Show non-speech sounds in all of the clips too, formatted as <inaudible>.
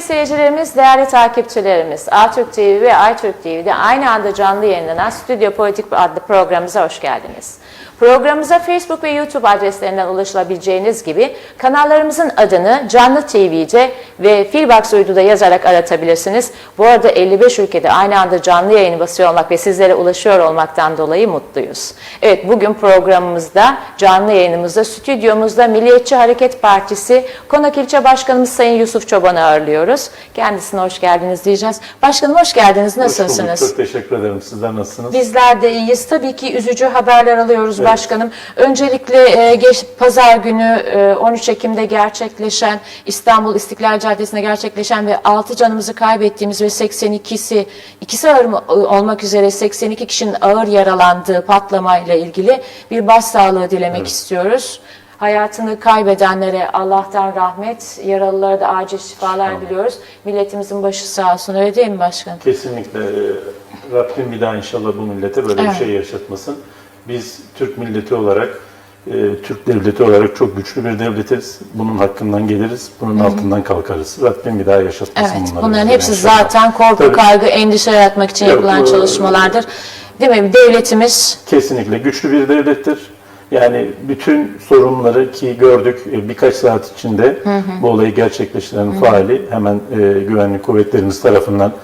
Sevgili seyircilerimiz, değerli takipçilerimiz. Atürk TV ve Aytürk TV'de aynı anda canlı yayınlanan Stüdyo Politik adlı programımıza hoş geldiniz. Programımıza Facebook ve YouTube adreslerinden ulaşılabileceğiniz gibi kanallarımızın adını Canlı TV'de ve Filbox Uydu'da yazarak aratabilirsiniz. Bu arada 55 ülkede aynı anda canlı yayın basıyor olmak ve sizlere ulaşıyor olmaktan dolayı mutluyuz. Evet bugün programımızda, canlı yayınımızda, stüdyomuzda Milliyetçi Hareket Partisi Konak İlçe Başkanımız Sayın Yusuf Çoban'ı ağırlıyoruz. Kendisine hoş geldiniz diyeceğiz. Başkanım hoş geldiniz. Hoş bulduk. Nasılsınız? Çok teşekkür ederim. Sizler nasılsınız? Bizler de iyiyiz. Tabii ki üzücü haberler alıyoruz başkanım. Öncelikle e, geç, pazar günü e, 13 Ekim'de gerçekleşen İstanbul İstiklal Caddesi'nde gerçekleşen ve 6 canımızı kaybettiğimiz ve 82'si ikisi ağır mı- olmak üzere 82 kişinin ağır yaralandığı patlamayla ilgili bir başsağlığı dilemek istiyoruz. Hayatını kaybedenlere Allah'tan rahmet, yaralılara da acil şifalar diliyoruz. Milletimizin başı sağ olsun. Öyle değil mi başkanım? Kesinlikle. e, Rabbim bir daha inşallah bu millete böyle Evet. bir şey yaşatmasın. Biz Türk milleti olarak, e, Türk devleti olarak çok güçlü bir devletiz. Bunun hakkından geliriz, bunun altından kalkarız. Rabbim bir daha yaşatmasın Evet, bunları. bunların hepsi inşallah. zaten korku, Tabii. kaygı, endişe yaratmak için Yok, yapılan bu- çalışmalardır. Değil mi? Devletimiz Kesinlikle güçlü bir devlettir. Yani bütün sorunları ki gördük e, birkaç saat içinde bu olayı gerçekleştiren faali hemen e, güvenlik kuvvetlerimiz tarafından e,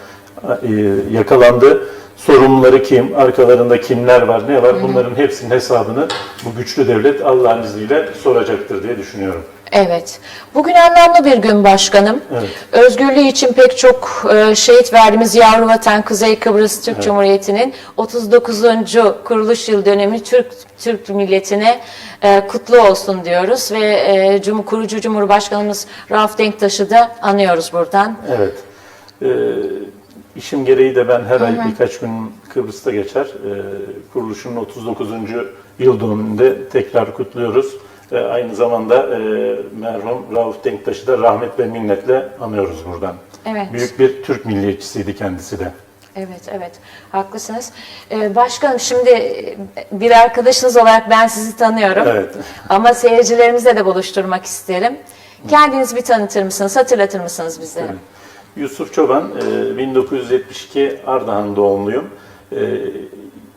yakalandı. Sorumluları kim, arkalarında kimler var, ne var bunların hepsinin hesabını bu güçlü devlet Allah'ın izniyle soracaktır diye düşünüyorum. Evet. Bugün anlamlı bir gün başkanım. Evet. Özgürlüğü için pek çok e, şehit verdiğimiz yavru vatan Kuzey Kıbrıs Türk Cumhuriyeti'nin 39. kuruluş yıl dönemi Türk Türk milletine e, kutlu olsun diyoruz ve e, Cum kurucu Cumhurbaşkanımız Rauf Denktaş'ı da anıyoruz buradan. Evet. Ee, işim gereği de ben her ay birkaç gün Kıbrıs'ta geçer. Ee, kuruluşun 39. yıl dönümünde tekrar kutluyoruz. Ve aynı zamanda e, merhum Rauf Denktaş'ı da rahmet ve minnetle anıyoruz buradan. Evet. Büyük bir Türk milliyetçisiydi kendisi de. Evet, evet. Haklısınız. Ee, başkanım şimdi e, bir arkadaşınız olarak ben sizi tanıyorum. Evet. Ama seyircilerimizle de buluşturmak isterim. Kendinizi bir tanıtır mısınız, hatırlatır mısınız bize? Yusuf Çoban, e, 1972 Ardahan doğumluyum. E,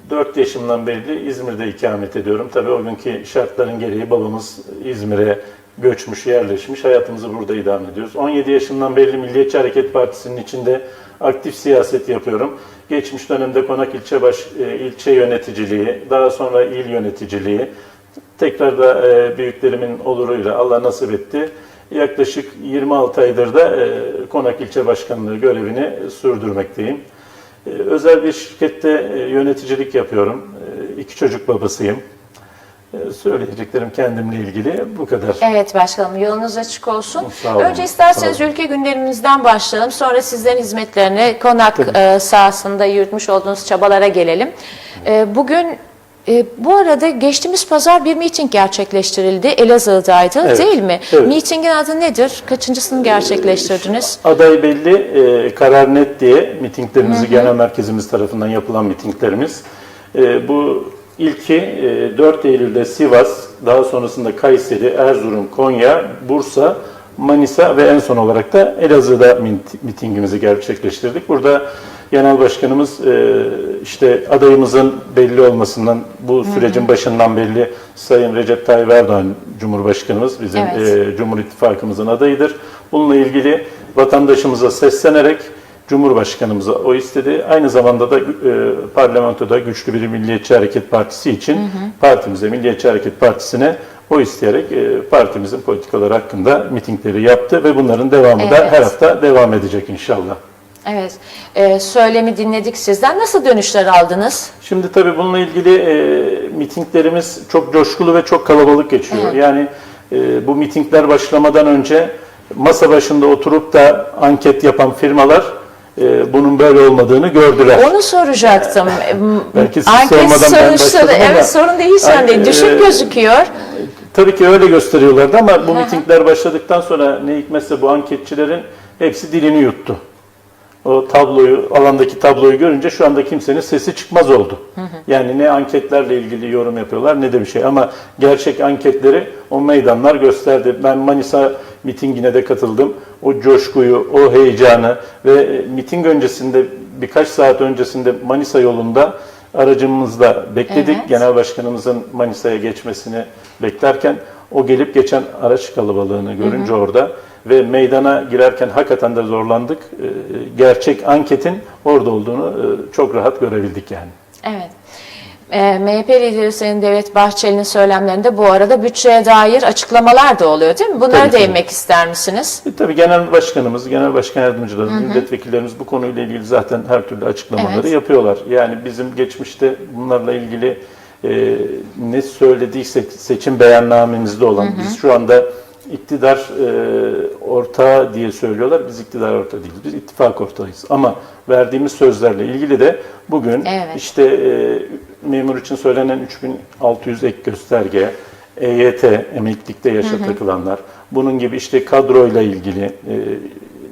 4 yaşımdan beri de İzmir'de ikamet ediyorum. Tabii o günkü şartların gereği babamız İzmir'e göçmüş, yerleşmiş. Hayatımızı burada idame ediyoruz. 17 yaşından beri Milliyetçi Hareket Partisi'nin içinde aktif siyaset yapıyorum. Geçmiş dönemde Konak ilçe baş e, ilçe yöneticiliği, daha sonra il yöneticiliği, tekrar da e, büyüklerimin oluruyla Allah nasip etti. Yaklaşık 26 aydır da e, Konak ilçe başkanlığı görevini sürdürmekteyim. E, özel bir şirkette e, yöneticilik yapıyorum. İki çocuk babasıyım. Söyleyeceklerim kendimle ilgili bu kadar. Evet başkanım yolunuz açık olsun. Sağ olun, Önce isterseniz sağ olun. ülke gündemimizden başlayalım. Sonra sizlerin hizmetlerine konak e, sahasında yürütmüş olduğunuz çabalara gelelim. Bugün e, bu arada geçtiğimiz pazar bir miting gerçekleştirildi. Elazığ'daydı Evet, değil mi? evet. Mitingin adı nedir? Kaçıncısını gerçekleştirdiniz? Aday belli, e, karar net diye mitinglerimizi genel merkezimiz tarafından yapılan mitinglerimiz. E, bu ilki e, 4 Eylül'de Sivas, daha sonrasında Kayseri, Erzurum, Konya, Bursa, Manisa ve en son olarak da Elazığ'da mit- mitingimizi gerçekleştirdik. Burada Genel Başkanımız e, işte adayımızın belli olmasından bu sürecin başından belli Sayın Recep Tayyip Erdoğan Cumhurbaşkanımız bizim Evet. e, Cumhur İttifakımızın adayıdır. Bununla ilgili vatandaşımıza seslenerek Cumhurbaşkanımıza o istedi. Aynı zamanda da e, parlamentoda güçlü bir Milliyetçi Hareket Partisi için partimize, Milliyetçi Hareket Partisi'ne o isteyerek e, partimizin politikaları hakkında mitingleri yaptı ve bunların devamı da Evet. her hafta devam edecek inşallah. Evet. Ee, söylemi dinledik sizden. Nasıl dönüşler aldınız? Şimdi tabii bununla ilgili e, mitinglerimiz çok coşkulu ve çok kalabalık geçiyor. Yani e, bu mitingler başlamadan önce masa başında oturup da anket yapan firmalar e, bunun böyle olmadığını gördüler. Onu soracaktım. Belki siz Anket sormadan ben sonuçları, başladım ama- evet sorun değil Ay, değil. Düşük e, gözüküyor. Tabii ki öyle gösteriyorlardı ama bu mitingler başladıktan sonra ne hikmetse bu anketçilerin hepsi dilini yuttu. O tabloyu, alandaki tabloyu görünce şu anda kimsenin sesi çıkmaz oldu. Yani ne anketlerle ilgili yorum yapıyorlar ne de bir şey. Ama gerçek anketleri o meydanlar gösterdi. Ben Manisa mitingine de katıldım. O coşkuyu, o heyecanı ve e, miting öncesinde birkaç saat öncesinde Manisa yolunda aracımızla bekledik. Evet. Genel Başkanımızın Manisa'ya geçmesini beklerken o gelip geçen araç kalabalığını görünce orada ve meydana girerken hakikaten de zorlandık. Ee, Gerçek anketin orada olduğunu e, çok rahat görebildik yani. Evet. Ee, MHP lideri Sayın Devlet Bahçeli'nin söylemlerinde bu arada bütçeye dair açıklamalar da oluyor değil mi? Bunlara Tabii, tabii. değinmek ister misiniz? E, tabii genel başkanımız, genel başkan yardımcılarımız, milletvekillerimiz bu konuyla ilgili zaten her türlü açıklamaları Evet. yapıyorlar. Yani bizim geçmişte bunlarla ilgili e, ne söylediysek seçim beyannamemizde olan, biz şu anda iktidar e, ortağı diye söylüyorlar. Biz iktidar ortağı değiliz. Biz ittifak ortağıyız. Ama verdiğimiz sözlerle ilgili de bugün Evet. işte e, memur için söylenen 3600 ek gösterge, EYT, emeklilikte yaşa takılanlar, bunun gibi işte kadroyla ilgili e,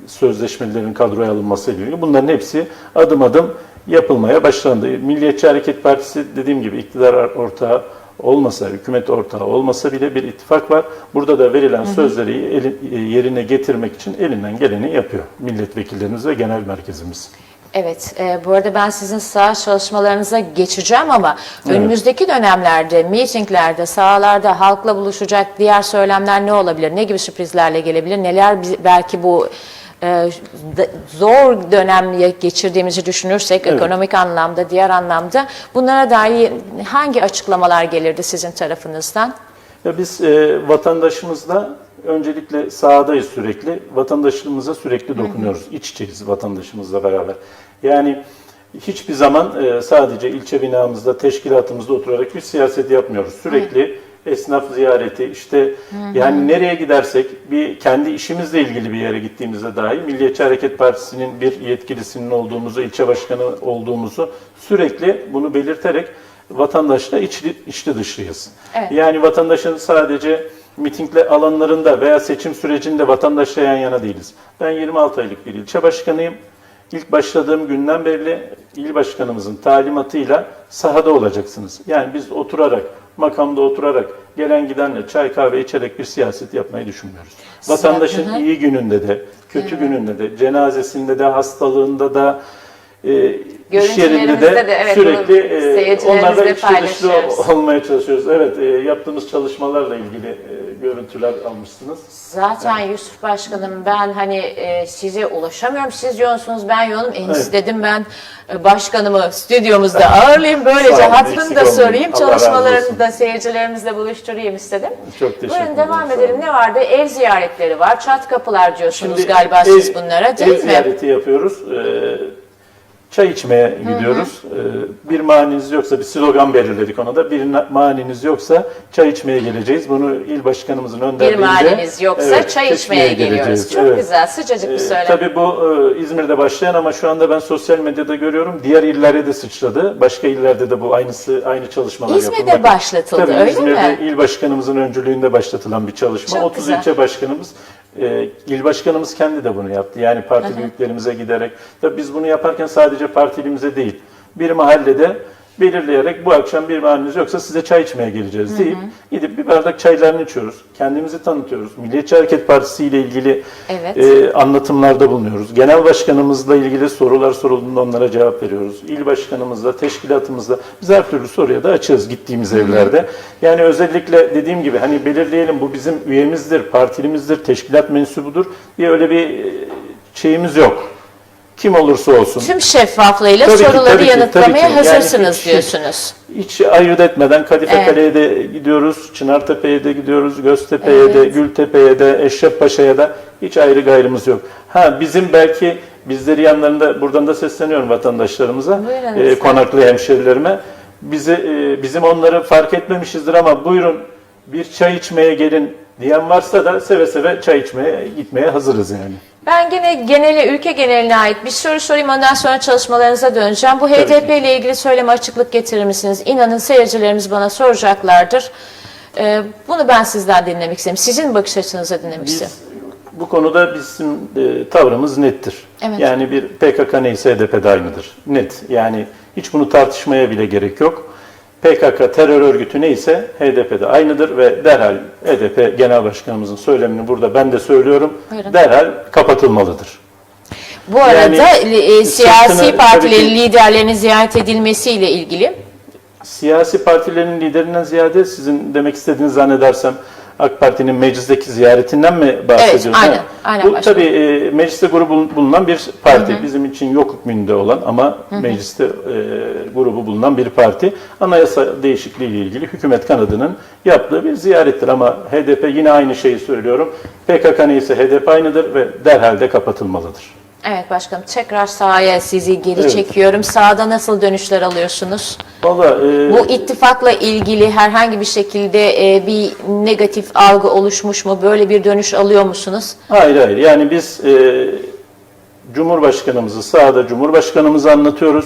sözleşmelerin kadroya alınması ile ilgili bunların hepsi adım adım yapılmaya başlandı. Milliyetçi Hareket Partisi dediğim gibi iktidar ortağı olmasa, hükümet ortağı olmasa bile bir ittifak var. Burada da verilen sözleri e, yerine getirmek için elinden geleni yapıyor milletvekillerimiz ve genel merkezimiz. Evet, e, bu arada ben sizin sağ çalışmalarınıza geçeceğim ama önümüzdeki dönemlerde, mitinglerde, sahalarda halkla buluşacak diğer söylemler ne olabilir? Ne gibi sürprizlerle gelebilir? Neler belki bu zor dönem geçirdiğimizi düşünürsek Evet. ekonomik anlamda, diğer anlamda bunlara dair hangi açıklamalar gelirdi sizin tarafınızdan? Ya biz e, vatandaşımızla öncelikle sahadayız sürekli. Vatandaşımıza sürekli dokunuyoruz. İç içeyiz vatandaşımızla beraber. Yani hiçbir zaman e, sadece ilçe binamızda, teşkilatımızda oturarak bir siyaset yapmıyoruz. Sürekli esnaf ziyareti, işte yani nereye gidersek bir kendi işimizle ilgili bir yere gittiğimizde dahi Milliyetçi Hareket Partisi'nin bir yetkilisinin olduğumuzu, ilçe başkanı olduğumuzu sürekli bunu belirterek vatandaşla içli, içli dışlıyız. Evet. Yani vatandaşın sadece mitingle alanlarında veya seçim sürecinde vatandaşla yan yana değiliz. Ben 26 aylık bir ilçe başkanıyım. İlk başladığım günden beri il başkanımızın talimatıyla sahada olacaksınız. Yani biz oturarak, makamda oturarak, gelen gidenle çay kahve içerek bir siyaset yapmayı düşünmüyoruz. Hı hı. Vatandaşın iyi gününde de, kötü gününde de, cenazesinde de, hastalığında da, e, iş yerinde de, de, evet, sürekli e, onlarla içli dışlı olmaya çalışıyoruz. Evet, e, yaptığımız çalışmalarla ilgili e, görüntüler almışsınız. Zaten Yusuf Başkanım ben hani e, size ulaşamıyorum. Siz yoğunsunuz ben yoğunum. En Evet. dedim ben e, başkanımı stüdyomuzda ağırlayayım. Böylece eksik da sorayım. Çalışmalarını da seyircilerimizle buluşturayım istedim. Çok teşekkür Buyurun ederim, devam sağ edelim. ne vardı? Ev ziyaretleri var. Çat kapılar diyorsunuz Şimdi galiba ev- siz bunlara değil ev mi? ziyareti yapıyoruz. Ee, çay içmeye gidiyoruz. Ee, bir maniniz yoksa bir slogan belirledik ona da. Bir maniniz yoksa çay içmeye geleceğiz. Bunu il başkanımızın Bir önderliğinde. maniniz yoksa Evet, çay içmeye geliyoruz. geleceğiz. Çok Evet. güzel sıcacık bir Ee, söylem. Tabii bu e, İzmir'de başlayan ama şu anda ben sosyal medyada görüyorum. Diğer illere de sıçradı. Başka illerde de bu aynısı aynı çalışmalar İzmir'de yapılmakta. başlatıldı, Tabii öyle İzmir'de mi? il başkanımızın öncülüğünde başlatılan bir çalışma. Çok 30 güzel. ilçe başkanımız e, il başkanımız kendi de bunu yaptı. Yani parti büyüklerimize giderek. Tabii biz bunu yaparken sadece partilimize değil. Bir mahallede belirleyerek bu akşam bir mahalleniz yoksa size çay içmeye geleceğiz deyip gidip bir bardak çaylarını içiyoruz. Kendimizi tanıtıyoruz. Milliyetçi Hareket Partisi ile ilgili Evet. e, anlatımlarda bulunuyoruz. Genel başkanımızla ilgili sorular sorulduğunda onlara cevap veriyoruz. İl başkanımızla, teşkilatımızla biz her türlü soruya da açığız gittiğimiz evlerde. Yani özellikle dediğim gibi hani belirleyelim bu bizim üyemizdir, partilimizdir, teşkilat mensubudur diye öyle bir e, şeyimiz yok. Kim olursa olsun Tüm şeffaflığıyla Tabii ki, soruları ki, yanıtlamaya tabii ki. Yani hazırsınız hiç- diyorsunuz. hiç ayırt etmeden Kadife Evet. Kale'ye de gidiyoruz, Çınartepe'ye de gidiyoruz, Göztepe'ye de, Evet. Gültepe'ye de, Eşrefpaşa'ya da hiç ayrı gayrımız yok. Ha bizim belki bizleri yanlarında buradan da sesleniyorum vatandaşlarımıza, Buyurun e, konaklı hemşerilerime. Bizi e, bizim onları fark etmemişizdir ama buyurun bir çay içmeye gelin diyen varsa da seve seve çay içmeye gitmeye hazırız yani. Ben gene genele, ülke geneline ait bir soru sorayım ondan sonra çalışmalarınıza döneceğim. Bu HDP ile ilgili söyleme açıklık getirir misiniz? İnanın seyircilerimiz bana soracaklardır. Ee, bunu ben sizden dinlemek isterim. Sizin bakış açınızı dinlemek isterim. Biz bu konuda bizim e, tavrımız nettir. Evet. Yani bir PKK neyse HDP de aynıdır. Net. Yani hiç bunu tartışmaya bile gerek yok. PKK terör örgütü neyse HDP de aynıdır ve derhal HDP Genel Başkanımızın söylemini burada ben de söylüyorum. Buyurun. Derhal kapatılmalıdır. Bu Yani, arada e, siyasi partilerin ki- liderlerinin ziyaret edilmesiyle ilgili Siyasi partilerin liderinden ziyade sizin demek istediğinizi zannedersem AK Parti'nin meclisteki ziyaretinden mi bahsediyorsunuz? aynen, Ha, aynen Bu başkanım. tabii e, mecliste grubu bulunan bir parti. Bizim için yok hükmünde olan ama mecliste e, grubu bulunan bir parti. Anayasa değişikliği ile ilgili hükümet kanadının yaptığı bir ziyarettir ama HDP yine aynı şeyi söylüyorum. PKK neyse HDP aynıdır ve derhal de kapatılmalıdır. Evet başkanım tekrar sahaya sizi geri Evet. çekiyorum. Sahada nasıl dönüşler alıyorsunuz? Valla e, Bu ittifakla ilgili herhangi bir şekilde e, bir negatif algı oluşmuş mu? Böyle bir dönüş alıyor musunuz? Hayır hayır. Yani biz e, Cumhurbaşkanımızı sahada Cumhurbaşkanımızı anlatıyoruz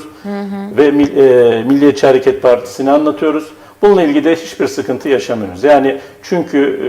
ve Mil- e, Milliyetçi Hareket Partisi'ni anlatıyoruz. Bununla ilgili de hiçbir sıkıntı yaşamıyoruz. Yani çünkü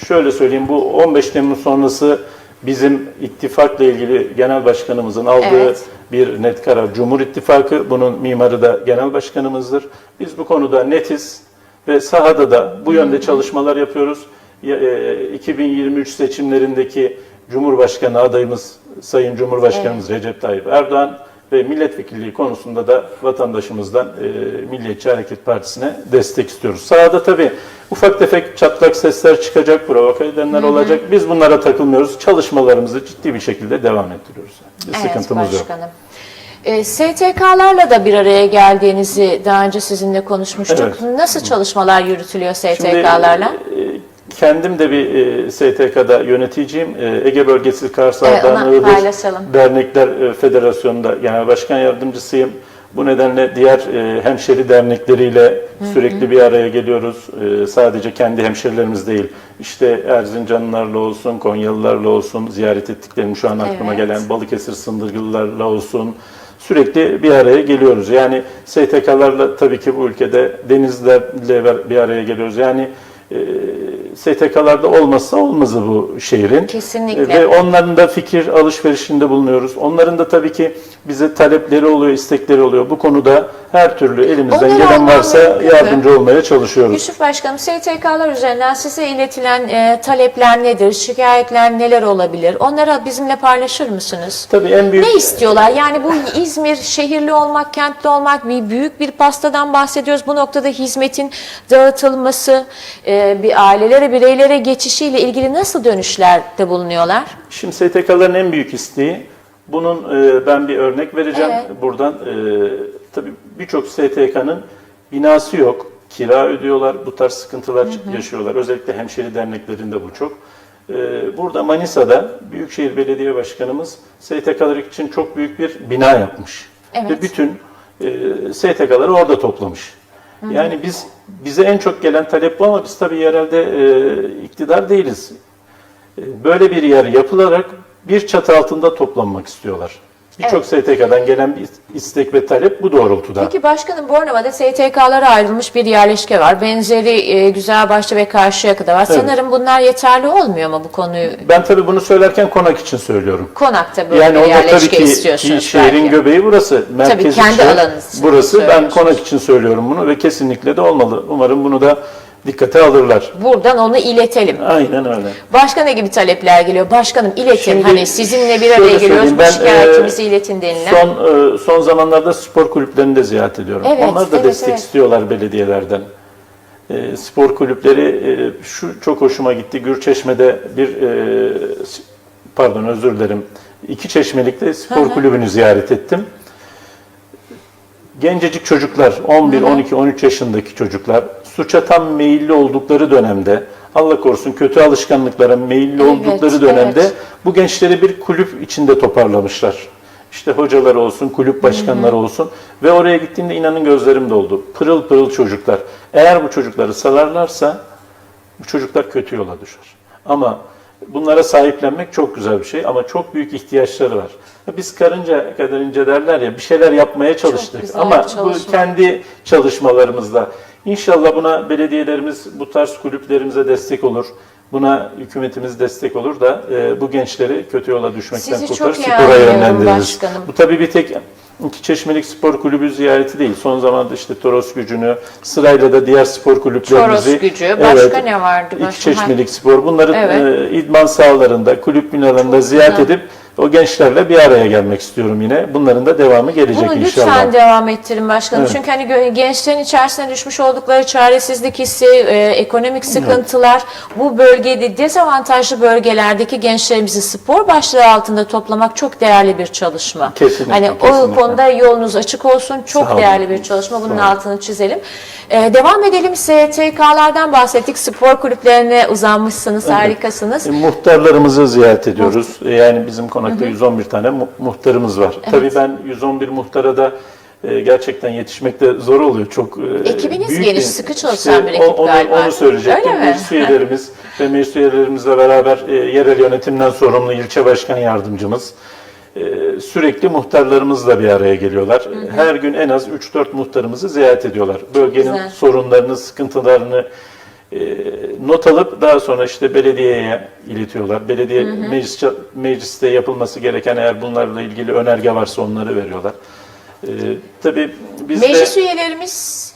e, şöyle söyleyeyim bu 15 Temmuz sonrası bizim ittifakla ilgili genel başkanımızın aldığı Evet. bir net karar. Cumhur İttifakı bunun mimarı da genel başkanımızdır. Biz bu konuda netiz ve sahada da bu yönde çalışmalar yapıyoruz. Ya- e, 2023 seçimlerindeki Cumhurbaşkanı adayımız Sayın Cumhurbaşkanımız Recep Tayyip Erdoğan ve milletvekilliği konusunda da vatandaşımızdan e, Milliyetçi Hareket Partisi'ne destek istiyoruz. Sahada tabii ufak tefek çatlak sesler çıkacak, provoke edenler olacak. Biz bunlara takılmıyoruz. Çalışmalarımızı ciddi bir şekilde devam ettiriyoruz. Bir sıkıntımız yok. başkanım. E, STK'larla da bir araya geldiğinizi daha önce sizinle konuşmuştuk. Evet. Nasıl çalışmalar yürütülüyor Şimdi, STK'larla? e, Kendim de bir e, STK'da yöneticiyim. E, Ege Bölgesel Kars Evet, Iğdır. Dernekler e, Federasyonu'nda genel başkan yardımcısıyım. Bu nedenle diğer e, hemşeri dernekleriyle sürekli bir araya geliyoruz. E, sadece kendi hemşerilerimiz değil. İşte Erzincanlılarla olsun, Konyalılarla olsun, ziyaret ettiklerim şu an aklıma Evet. gelen Balıkesir Sındırgılılarla olsun. Sürekli bir araya geliyoruz. Yani STK'larla tabii ki bu ülkede denizlerle bir araya geliyoruz. Yani STK'larda olmazsa olmazı bu şehrin. Kesinlikle. Ve onların da fikir alışverişinde bulunuyoruz. Onların da tabii ki bize talepleri oluyor, istekleri oluyor. Bu konuda her türlü elimizden Onları gelen varsa mümkün mü? yardımcı olmaya çalışıyoruz. Yusuf Başkanım, STK'lar üzerinden size iletilen e, talepler nedir? Şikayetler neler olabilir? Onları bizimle paylaşır mısınız? Tabii en büyük Ne istiyorlar? Yani bu İzmir şehirli olmak, kentli olmak, bir büyük bir pastadan bahsediyoruz. Bu noktada hizmetin dağıtılması, e, bir ailelere, bireylere geçişiyle ilgili nasıl dönüşlerde bulunuyorlar? Şimdi STK'ların en büyük isteği, bunun e, ben bir örnek vereceğim. Evet. Buradan e, tabii birçok STK'nın binası yok, kira ödüyorlar, bu tarz sıkıntılar yaşıyorlar. Özellikle hemşeri derneklerinde bu çok. E, burada Manisa'da Büyükşehir Belediye Başkanımız STK'lar için çok büyük bir bina yapmış. Evet. Ve bütün STK'ları orada toplamış. Yani biz bize en çok gelen talep bu ama biz tabii yerelde e, iktidar değiliz. E, Böyle bir yer yapılarak bir çatı altında toplanmak istiyorlar. Birçok STK'dan gelen bir istek ve talep bu doğrultuda. Peki başkanım Bornova'da STK'lara ayrılmış bir yerleşke var. Benzeri e, Güzelbaşlı ve Karşıyaka'da var. Evet. Sanırım bunlar yeterli olmuyor mu bu konuyu? Ben tabii bunu söylerken konak için söylüyorum. Konakta böyle Yani bir orada tabii yerleşke ki, ki istiyorsunuz şehrin belki. göbeği burası. Merkez kendi için alanınız Burası. Ben konak için söylüyorum bunu ve kesinlikle de olmalı. Umarım bunu da dikkate alırlar. Buradan onu iletelim. Aynen öyle. Başka ne gibi talepler geliyor? Başkanım iletin. Şimdi hani sizinle bir araya geliyoruz. ben, şikayetimizi e, iletin denilen. Son e, son zamanlarda spor kulüplerini de ziyaret ediyorum. Evet, Onlar da evet, destek evet. istiyorlar belediyelerden. E, spor kulüpleri e, şu çok hoşuma gitti. Gürçeşme'de bir e, pardon özür dilerim. İki Çeşmelik'te spor kulübünü ziyaret ettim. Gencecik çocuklar, 11, 12, 13 yaşındaki çocuklar suça tam meyilli oldukları dönemde, Allah korusun kötü alışkanlıklara meyilli Evet, oldukları dönemde evet. bu gençleri bir kulüp içinde toparlamışlar. İşte hocalar olsun, kulüp başkanları olsun ve oraya gittiğimde inanın gözlerim doldu. Pırıl pırıl çocuklar. Eğer bu çocukları salarlarsa bu çocuklar kötü yola düşer. Ama bunlara sahiplenmek çok güzel bir şey ama çok büyük ihtiyaçları var. Biz karınca kadar ince derler ya bir şeyler yapmaya çalıştık ama bu kendi çalışmalarımızla inşallah buna belediyelerimiz bu tarz kulüplerimize destek olur. Buna hükümetimiz destek olur da e, bu gençleri kötü yola düşmekten Sizi kurtarır, çok iyi spora anlıyorum yönlendiririz. başkanım. Bu tabii bir tek iki Çeşmelik Spor Kulübü ziyareti değil. Son zamanda işte Toros Gücü'nü, sırayla da diğer spor kulüplerimizi... Toros Gücü, başka ne vardı? İki Çeşmelik Spor. Bunları Evet. e, idman sahalarında, kulüp binalarında Çok ziyaret güzel. edip o gençlerle bir araya gelmek istiyorum yine. Bunların da devamı gelecek Bunu inşallah. lütfen devam ettirin başkanım. Evet. Çünkü hani gençlerin içerisine düşmüş oldukları çaresizlik hissi, e, ekonomik sıkıntılar, bu bölgede dezavantajlı bölgelerdeki gençlerimizi spor başlığı altında toplamak çok değerli bir çalışma. Kesinlikle, Hani o kesinlikle. konuda yolunuz açık olsun. Çok Sağ olun. değerli bir çalışma. Bunun Sağ olun. altını çizelim. E, devam edelim. STK'lardan bahsettik. Spor kulüplerine uzanmışsınız. Harikasınız. E, Muhtarlarımızı ziyaret ediyoruz. E, Yani bizim konakta 111 tane mu- muhtarımız var. Tabii ben 111 muhtara da e, gerçekten yetişmekte zor oluyor. Çok e, Ekibiniz büyük geniş, sıkı çalışan bir ekip onu, galiba. Onu söyleyecektim. Öyle mi? Meclis üyelerimiz <laughs> ve meclis üyelerimizle beraber e, yerel yönetimden sorumlu ilçe başkan yardımcımız e, sürekli muhtarlarımızla bir araya geliyorlar. Her gün en az 3-4 muhtarımızı ziyaret ediyorlar. Bölgenin Güzel. sorunlarını, sıkıntılarını not alıp daha sonra işte belediyeye iletiyorlar. Belediye meclis mecliste yapılması gereken eğer bunlarla ilgili önerge varsa onları veriyorlar. E, tabii biz Meclis de üyelerimiz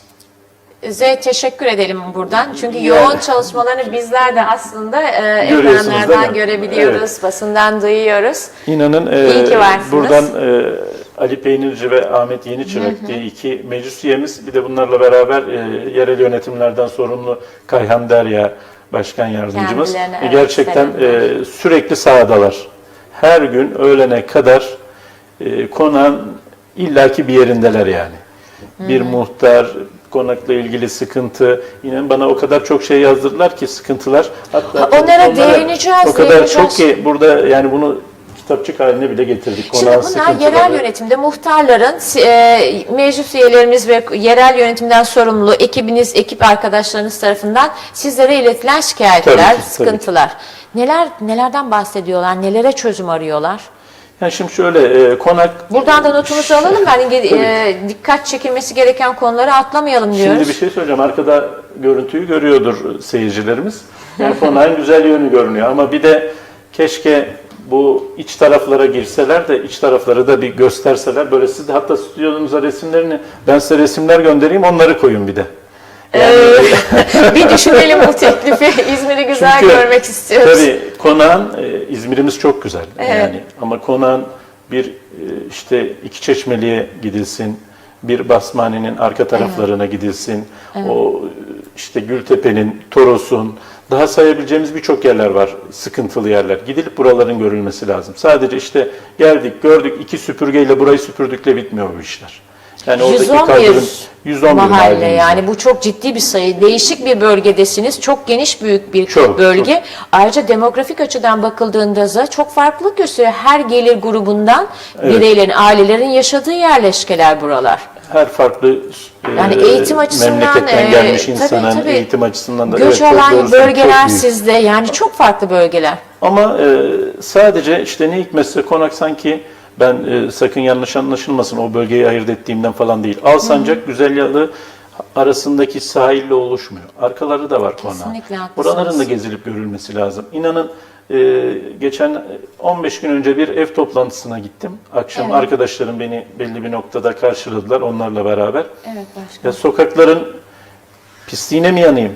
size teşekkür edelim buradan. Çünkü Ya- yoğun çalışmalarını bizler de aslında e, ekranlardan görebiliyoruz, basından duyuyoruz. inanın e, İyi ki varsınız. buradan e, Ali Peynirci ve Ahmet Yeniçırek diye iki meclis üyemiz bir de bunlarla beraber e, yerel yönetimlerden sorumlu Kayhan Derya Başkan Yardımcımız. E, evet, gerçekten e, sürekli sahadalar. Her gün öğlene kadar e, konağın illaki bir yerindeler yani. Bir muhtar, konakla ilgili sıkıntı. Yine bana o kadar çok şey yazdırdılar ki sıkıntılar. Hatta Ha, onlara değineceğiz, O kadar değineceğiz. çok ki burada yani bunu kitapçık haline bile getirdik. Şimdi konağın bunlar sıkıntıları. yerel yönetimde muhtarların, e, meclis üyelerimiz ve yerel yönetimden sorumlu ekibiniz, ekip arkadaşlarınız tarafından sizlere iletilen şikayetler, Tabii ki, tabii sıkıntılar. Neler nelerden bahsediyorlar, nelere çözüm arıyorlar? Yani şimdi şöyle e, konak Buradan da notumuzu alalım. Yani e, dikkat çekilmesi gereken konuları atlamayalım diyoruz. Şimdi bir şey söyleyeceğim. Arkada görüntüyü görüyordur seyircilerimiz. <laughs> Yani konağın güzel yönü görünüyor ama bir de keşke bu iç taraflara girseler de iç tarafları da bir gösterseler. Böyle siz de hatta stüdyonuza resimlerini ben size resimler göndereyim onları koyun bir de. Ee, <laughs> bir düşünelim bu teklifi. İzmir'i güzel Çünkü görmek istiyoruz. Tabii konağın e, İzmir'imiz çok güzel. Evet. Yani ama konağın bir e, işte iki çeşmeliğe gidilsin, bir Basmane'nin arka taraflarına gidilsin. O e, işte Gültepe'nin, Toros'un daha sayabileceğimiz birçok yerler var, sıkıntılı yerler. Gidilip buraların görülmesi lazım. Sadece işte geldik, gördük, iki süpürgeyle burayı süpürdükle bitmiyor bu işler. Yani oradaki 111 kaldırım 111 mahalle mahallemiz var. yani bu çok ciddi bir sayı. Değişik bir bölgedesiniz. Çok geniş büyük bir Çok, bölge. Ayrıca demografik açıdan bakıldığında da çok farklılık gösteriyor. Her gelir grubundan bireylerin, ailelerin yaşadığı yerleşkeler buralar. her farklı e, Yani eğitim açısından, memleketten e, gelmiş tabii, insanın tabii. eğitim açısından da Göç çok alan bölgeler çok büyük. sizde. Yani çok farklı bölgeler. Ama e, sadece işte ne hikmetse konak sanki ben e, sakın yanlış anlaşılmasın o bölgeyi ayırt ettiğimden falan değil. Alsancak Güzelyalı arasındaki sahille oluşmuyor. Arkaları da var konağın. Kesinlikle haklısınız. Buraların da gezilip görülmesi lazım. İnanın e, geçen 15 gün önce bir ev toplantısına gittim. Akşam Evet. arkadaşlarım beni belli bir noktada karşıladılar onlarla beraber. Evet başkanım. Ya sokakların pisliğine mi yanayım?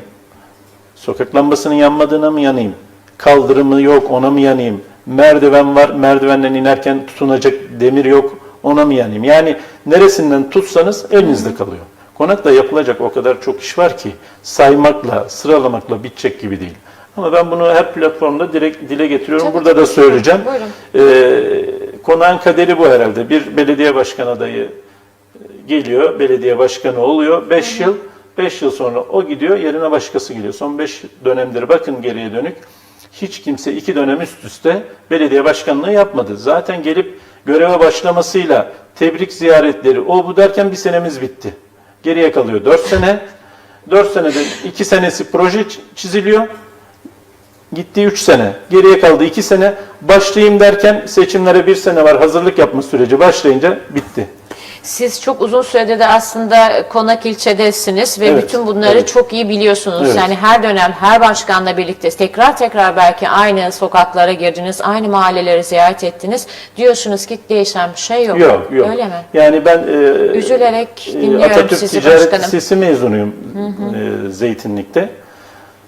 Sokak lambasının yanmadığına mı yanayım? Kaldırımı yok ona mı yanayım? Merdiven var merdivenden inerken tutunacak demir yok ona mı yanayım? Yani neresinden tutsanız elinizde kalıyor. Konakta yapılacak o kadar çok iş var ki saymakla, sıralamakla bitecek gibi değil. Ama ben bunu her platformda direkt dile getiriyorum. Tabii, Burada da söyleyeceğim. Buyurun. Ee, konağın kaderi bu herhalde. Bir belediye başkan adayı e, geliyor, belediye başkanı oluyor. 5 yıl, 5 yıl sonra o gidiyor, yerine başkası geliyor. Son 5 dönemdir bakın geriye dönük. Hiç kimse iki dönem üst üste belediye başkanlığı yapmadı. Zaten gelip göreve başlamasıyla tebrik ziyaretleri, o bu derken bir senemiz bitti. Geriye kalıyor 4 sene. 4 senede 2 senesi proje çiziliyor. Gitti 3 sene. Geriye kaldı 2 sene. Başlayayım derken seçimlere 1 sene var. Hazırlık yapma süreci başlayınca bitti. Siz çok uzun süredir de aslında Konak ilçedesiniz ve Evet, bütün bunları evet. çok iyi biliyorsunuz. Evet. Yani her dönem her başkanla birlikte tekrar tekrar belki aynı sokaklara girdiniz, aynı mahalleleri ziyaret ettiniz. Diyorsunuz ki değişen bir şey yok. Yok yok. Öyle mi? Yani ben e, Üzülerek e, dinliyorum Atatürk sizi Ticaret başkanım. Lisesi mezunuyum e, Zeytinlik'te.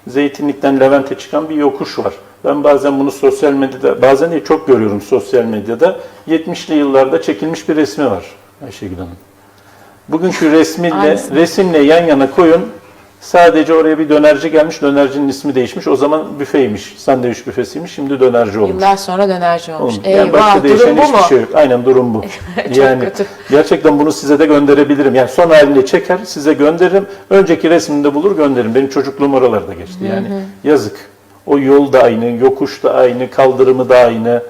Zeytinlik'ten Levent'e çıkan bir yokuş var. Ben bazen bunu sosyal medyada, bazen çok görüyorum sosyal medyada. 70'li yıllarda çekilmiş bir resmi var Ayşegül Hanım. Bugünkü resmiyle, Aynısı. resimle yan yana koyun. Sadece oraya bir dönerci gelmiş, dönercinin ismi değişmiş. O zaman büfeymiş, sandviç büfesiymiş. Şimdi dönerci olmuş. Yıllar sonra dönerci olmuş. Olmuş. Yani başka Eyvah, değişen durum bu hiçbir mu? şey yok. Aynen durum bu. <laughs> Çok yani kötü. gerçekten bunu size de gönderebilirim. Yani son halini çeker, size gönderirim. Önceki resmini bulur gönderirim. Benim çocukluğum oralarda geçti. Yani yazık. O yol da aynı, yokuş da aynı, kaldırımı da aynı.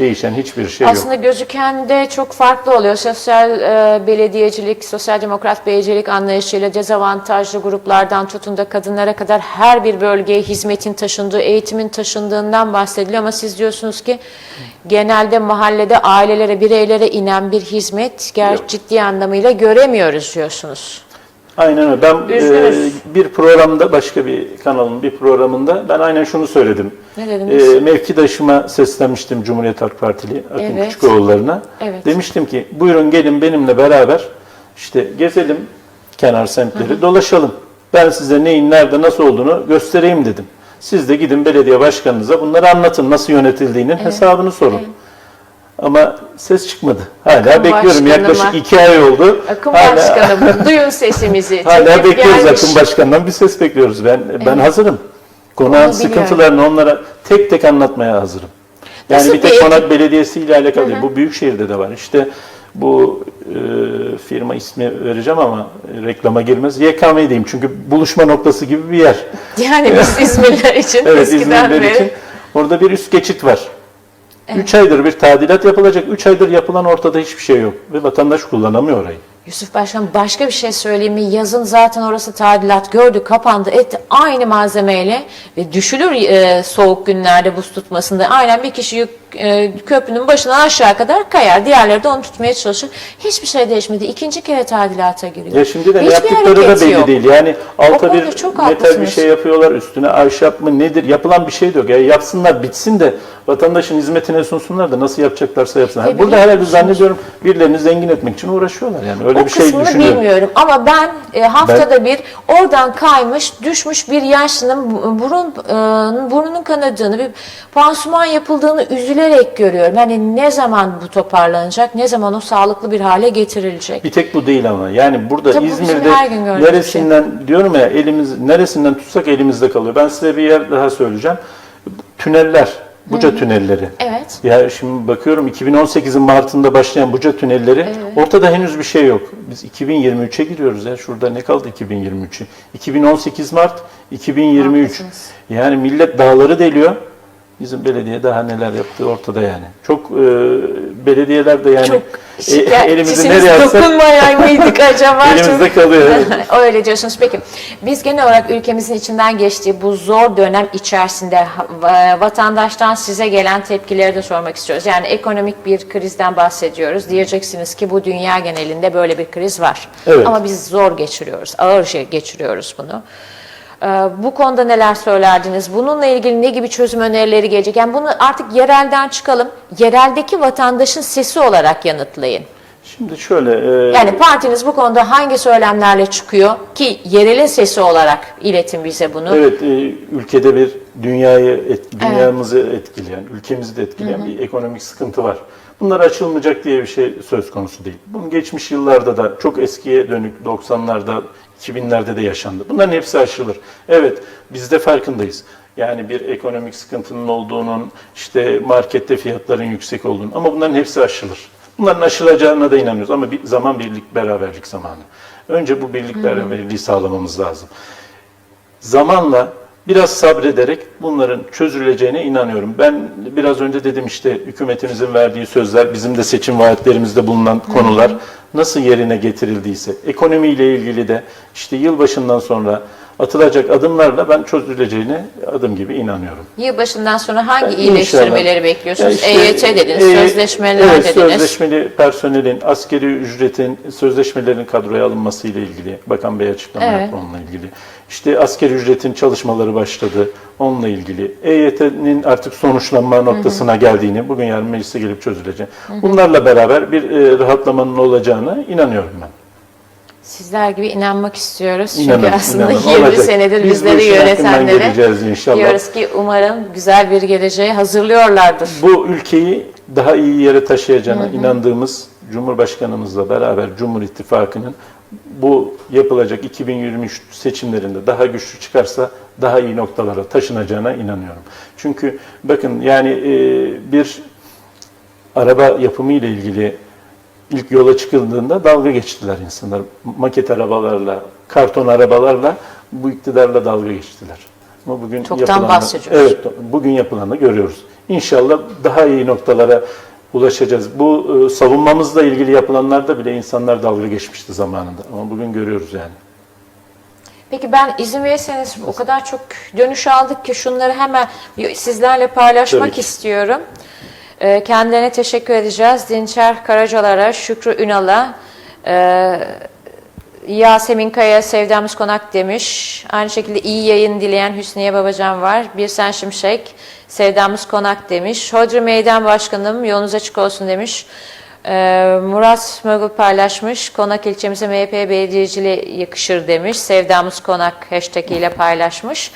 Değişen hiçbir şey yok. Aslında gözüken de çok farklı oluyor. Sosyal e, belediyecilik, sosyal demokrat belediyecilik anlayışıyla dezavantajlı gruplardan tutun da kadınlara kadar her bir bölgeye hizmetin taşındığı, eğitimin taşındığından bahsediliyor. Ama siz diyorsunuz ki genelde mahallede ailelere, bireylere inen bir hizmet ger ciddi anlamıyla göremiyoruz diyorsunuz. Aynen öyle. Ben e, bir programda, başka bir kanalın bir programında ben aynen şunu söyledim. Ne dediniz? E, mevkidaşıma seslenmiştim Cumhuriyet Halk Partili Akın Evet. Küçükoğullarına. Evet. Demiştim ki buyurun gelin benimle beraber işte gezelim kenar semtleri dolaşalım. Ben size neyin nerede nasıl olduğunu göstereyim dedim. Siz de gidin belediye başkanınıza bunları anlatın. Nasıl yönetildiğinin hesabını sorun. Ama ses çıkmadı. Hala Akın bekliyorum. Yaklaşık iki ay oldu. Akın Hala, Başkanım duyun sesimizi. <laughs> hala bekliyoruz gelmiş. Akın Başkan'dan bir ses bekliyoruz. Ben ben hazırım. Konağın sıkıntılarını onlara tek tek anlatmaya hazırım. Yani Nasıl bir tek bir- Konak Belediyesi ile alakalı değil. Bu büyük şehirde de var. İşte bu e, firma ismi vereceğim ama reklama girmez. YKM diyeyim çünkü buluşma noktası gibi bir yer. Yani biz <laughs> İzmirliler için Evet eskiden İzmirliler beri. için. Orada bir üst geçit var. 3 aydır bir tadilat yapılacak. 3 aydır yapılan ortada hiçbir şey yok. Ve vatandaş kullanamıyor orayı. Yusuf Başkan başka bir şey söyleyeyim mi? Yazın zaten orası tadilat gördü, kapandı, etti aynı malzemeyle ve düşülür e, soğuk günlerde buz tutmasında. Aynen bir kişi yük, köprünün başından aşağı kadar kayar. Diğerleri de onu tutmaya çalışır. Hiçbir şey değişmedi. İkinci kere tadilata giriyor. Ya şimdi de ne Hiçbir yaptıkları da belli yok. değil. Yani alta bir çok metal bir haklısınız. şey yapıyorlar, üstüne ahşap mı nedir? Yapılan bir şey de yok. Ya yapsınlar, bitsin de vatandaşın hizmetine sunsunlar da nasıl yapacaklarsa yapsınlar. E, Burada herhalde zannediyorum birilerini zengin etmek için uğraşıyorlar. Yani öyle o bir şey düşünüyorum. bilmiyorum ama ben e, haftada bir oradan kaymış, düşmüş bir yaşlının bu- burun e, burnunun kanadığını, bir pansuman yapıldığını üzülerek görüyorum. Yani ne zaman bu toparlanacak, ne zaman o sağlıklı bir hale getirilecek? Bir tek bu değil ama. Yani burada Tabii İzmir'de gördüğümüz şey. neresinden diyorum ya elimiz neresinden tutsak elimizde kalıyor. Ben size bir yer daha söyleyeceğim. Tüneller, Buca tünelleri. Evet. Ya şimdi bakıyorum 2018'in Mart'ında başlayan Buca tünelleri ortada henüz bir şey yok. Biz 2023'e giriyoruz ya. Şurada ne kaldı 2023'ü? 2018 Mart, 2023. Haklısınız. Yani millet dağları deliyor. Bizim belediye daha neler yaptığı ortada yani. Çok e, belediyeler de yani Çok e, elimizi şikayetçisiniz, nereye atsak dokunmayan mıydık <laughs> acaba? elimizde Çok- kalıyor. evet. <laughs> Öyle diyorsunuz. Peki biz genel olarak ülkemizin içinden geçtiği bu zor dönem içerisinde vatandaştan size gelen tepkileri de sormak istiyoruz. Yani ekonomik bir krizden bahsediyoruz. Diyeceksiniz ki bu dünya genelinde böyle bir kriz var. Evet. Ama biz zor geçiriyoruz, ağır şey geçiriyoruz bunu. Ee, Bu konuda neler söylerdiniz? Bununla ilgili ne gibi çözüm önerileri gelecek? Yani bunu artık yerelden çıkalım. Yereldeki vatandaşın sesi olarak yanıtlayın. Şimdi şöyle e, Yani partiniz bu konuda hangi söylemlerle çıkıyor ki yerelin sesi olarak iletin bize bunu. Evet, e, ülkede bir dünyayı, et, dünyamızı etkileyen, ülkemizi de etkileyen bir ekonomik sıkıntı var. Bunlar açılmayacak diye bir şey söz konusu değil. Bunun geçmiş yıllarda da çok eskiye dönük 90'larda, 2000'lerde de yaşandı. Bunların hepsi aşılır. Evet, biz de farkındayız. Yani bir ekonomik sıkıntının olduğunun, işte markette fiyatların yüksek olduğunu ama bunların hepsi aşılır. Bunların aşılacağına da inanıyoruz ama bir zaman birlik beraberlik zamanı. Önce bu birlik beraberliği sağlamamız lazım. Zamanla biraz sabrederek bunların çözüleceğine inanıyorum. Ben biraz önce dedim işte hükümetimizin verdiği sözler, bizim de seçim vaatlerimizde bulunan konular nasıl yerine getirildiyse, ekonomiyle ilgili de işte yılbaşından sonra atılacak adımlarla ben çözüleceğine adım gibi inanıyorum. Yılbaşından sonra hangi İnşallah. iyileştirmeleri bekliyorsunuz? Ya EYT işte, dediniz, e, sözleşmeler evet, dediniz. Sözleşmeli personelin, askeri ücretin, sözleşmelerin kadroya alınması ile ilgili Bakan Bey açıklama Evet. yaptı onunla ilgili. İşte askeri ücretin çalışmaları başladı onunla ilgili. EYT'nin artık sonuçlanma noktasına geldiğini, bugün yarın meclise gelip çözüleceğini. Bunlarla beraber bir e, rahatlamanın olacağına inanıyorum ben. Sizler gibi inanmak istiyoruz. Çünkü İnanın, aslında inanın. 20 Olacak. senedir Biz bizleri yönetenlere diyoruz ki umarım güzel bir geleceğe hazırlıyorlardır. bu ülkeyi daha iyi yere taşıyacağına inandığımız Cumhurbaşkanımızla beraber Cumhur İttifakı'nın bu yapılacak 2023 seçimlerinde daha güçlü çıkarsa daha iyi noktalara taşınacağına inanıyorum. Çünkü bakın yani e, bir araba yapımı ile ilgili ilk yola çıkıldığında dalga geçtiler insanlar. Maket arabalarla, karton arabalarla bu iktidarla dalga geçtiler. Ama bugün Çoktan yapılanı- bahsediyoruz. Evet, bugün yapılanı görüyoruz. İnşallah daha iyi noktalara ulaşacağız. Bu e, savunmamızla ilgili yapılanlarda bile insanlar dalga geçmişti zamanında. Ama bugün görüyoruz yani. Peki ben izin verirseniz o kadar çok dönüş aldık ki şunları hemen sizlerle paylaşmak istiyorum. Ee, Kendilerine teşekkür edeceğiz. Dinçer Karacalar'a, Şükrü Ünal'a, e, Yasemin Kaya Sevdamız Konak demiş. Aynı şekilde iyi yayın dileyen Hüsniye Babacan var. Bir Sen Şimşek Sevdamız Konak demiş. Hodri Meydan Başkanım yolunuz açık olsun demiş. Ee, Murat Mögül paylaşmış. Konak ilçemize MHP belediyeciliği yakışır demiş. Sevdamız Konak hashtag ile paylaşmış.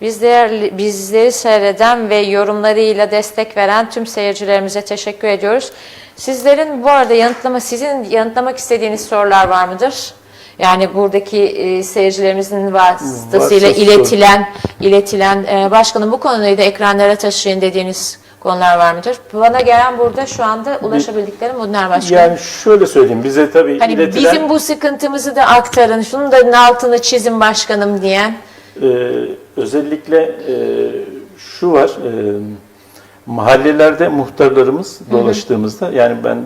Bizler, bizleri seyreden ve yorumlarıyla destek veren tüm seyircilerimize teşekkür ediyoruz. Sizlerin bu arada yanıtlama, sizin yanıtlamak istediğiniz sorular var mıdır? Yani buradaki e, seyircilerimizin vasıtasıyla Varsa iletilen, iletilen e, başkanım bu konuyu da ekranlara taşıyın dediğiniz konular var mıdır? Bana gelen burada şu anda ulaşabildiklerim bunlar başkanım. Yani şöyle söyleyeyim, bize tabii hani iletilen... bizim bu sıkıntımızı da aktarın, şunun da altını çizin başkanım diyen. Ee, özellikle e, şu var, e, mahallelerde muhtarlarımız dolaştığımızda, yani ben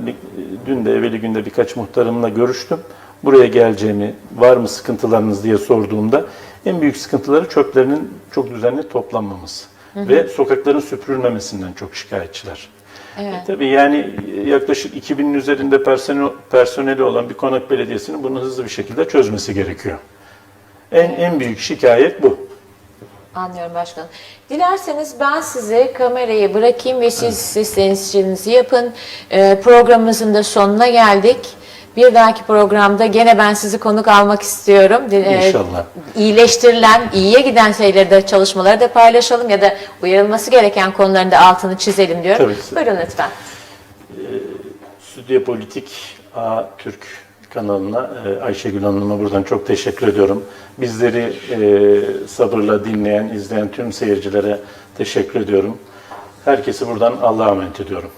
dün de evveli günde birkaç muhtarımla görüştüm. Buraya geleceğimi, var mı sıkıntılarınız diye sorduğumda en büyük sıkıntıları çöplerinin çok düzenli toplanmaması ve sokakların süpürülmemesinden çok şikayetçiler. Evet. E, tabii yani yaklaşık 2000'in üzerinde personel, personeli olan bir konak belediyesinin bunu hızlı bir şekilde çözmesi gerekiyor. En, en büyük şikayet bu. Anlıyorum başkanım. Dilerseniz ben size kamerayı bırakayım ve siz seslenişinizi yapın. Ee, programımızın da sonuna geldik. Bir dahaki programda gene ben sizi konuk almak istiyorum. Ee, İnşallah. İyileştirilen, iyiye giden şeyleri de çalışmaları da paylaşalım ya da uyarılması gereken konuların da altını çizelim diyorum. Tabii ki. Buyurun lütfen. Stüdyo Politik A Türk kanalına e, Ayşegül Hanım'a buradan çok teşekkür ediyorum. Bizleri e, sabırla dinleyen, izleyen tüm seyircilere teşekkür ediyorum. Herkesi buradan Allah'a emanet ediyorum.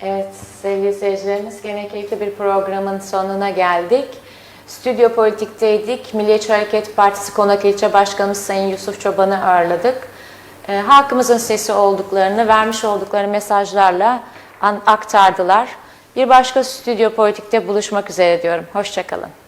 Evet sevgili seyircilerimiz gene keyifli bir programın sonuna geldik. Stüdyo Politik'teydik. Milliyetçi Hareket Partisi Konak İlçe Başkanımız Sayın Yusuf Çoban'ı ağırladık. Ee, halkımızın sesi olduklarını, vermiş oldukları mesajlarla aktardılar. Bir başka Stüdyo Politik'te buluşmak üzere diyorum. Hoşçakalın.